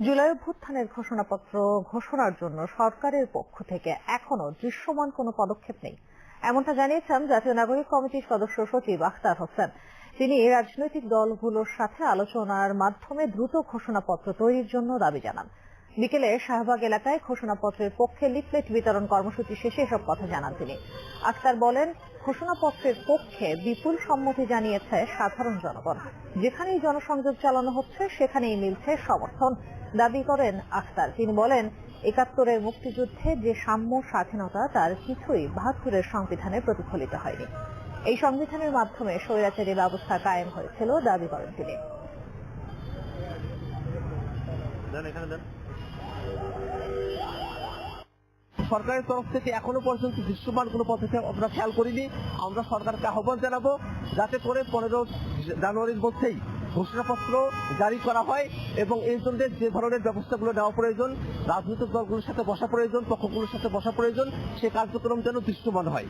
জুলাই অভ্যুত্থানের ঘোষণাপত্র ঘোষণার জন্য সরকারের পক্ষ থেকে এখনও দৃশ্যমান কোনো পদক্ষেপ নেই। এমনটা জানিয়েছেন জাতীয় নাগরিক কমিটির সদস্য সচিব আখতার হোসেন। তিনি রাজনৈতিক দলগুলোর সাথে আলোচনার মাধ্যমে দ্রুত ঘোষণাপত্র তৈরির জন্য দাবি জানান। বিকেলে শাহবাগ এলাকায় ঘোষণাপত্রের পক্ষে লিফলেট বিতরণ কর্মসূচি শেষে এসব কথা জানান তিনি। আখতার বলেন, ঘোষণাপত্রের পক্ষে বিপুল সম্মতি জানিয়েছে সাধারণ জনগণ। যেখানেই জনসংযোগ চালানো হচ্ছে, সেখানেই মিলছে সমর্থন। দাবি করেন আখতার। তিনি বলেন, একাত্তরের মুক্তিযুদ্ধে যে সাম্য স্বাধীনতা, তার কিছুই বাহাত্তরের সংবিধানে প্রতিফলিত হয়নি। এই সংবিধানের মাধ্যমে স্বৈরাচারী ব্যবস্থা কায়েম হয়েছিল, দাবি করেন তিনি। সরকারের তরফ থেকে এখনও পর্যন্ত দৃশ্যমান কোনো পদক্ষেপ আমরা খেয়াল করিনি। আমরা সরকারকে আহ্বান জানাব যাতে করে পনেরো জানুয়ারির মধ্যেই ঘোষণাপত্র জারি করা হয় এবং এই জন্য যে ধরনের ব্যবস্থাগুলো নেওয়া প্রয়োজন, রাজনৈতিক দলগুলোর সাথে বসা প্রয়োজন, পক্ষগুলোর সাথে বসা প্রয়োজন, সে কার্যক্রম যেন দৃশ্যমান হয়।